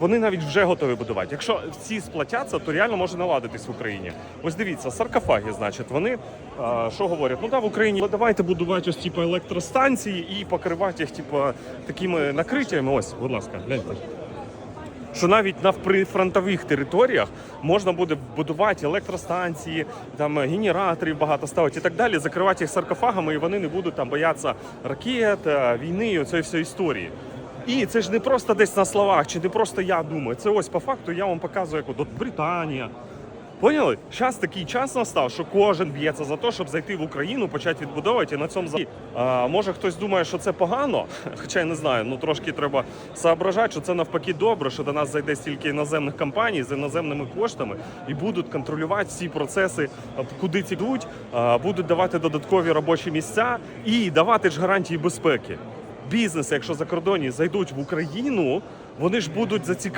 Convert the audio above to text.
Вони навіть вже готові будувати. Якщо всі сплатяться, то реально може наладитись в Україні. Ось дивіться, саркофаги, значить, вони а, що говорять? Ну да, в Україні давайте будувати ось типу електростанції і покривати їх, типу, такими накриттями. Ось, будь ласка, гляньте. Що навіть на прифронтових територіях можна буде будувати електростанції, там генераторів багато ставити і так далі, закривати їх саркофагами, і вони не будуть там боятися ракет, е, війни, і оцієї всієї історії. І це ж не просто десь на словах, чи не просто я думаю. Це ось по факту я вам показую, як от Британія. Поняли? Зараз такий час настав, що кожен б'ється за те, щоб зайти в Україну, почати відбудовувати і на цьому а, може хтось думає, що це погано, хоча я не знаю. Ну трошки треба соображати, що це навпаки добре, що до нас зайде стільки іноземних компаній з іноземними коштами і будуть контролювати всі процеси, куди ці йдуть, будуть давати додаткові робочі місця і давати ж гарантії безпеки. Бізнеси, якщо закордонні зайдуть в Україну, вони ж будуть зацікавлені.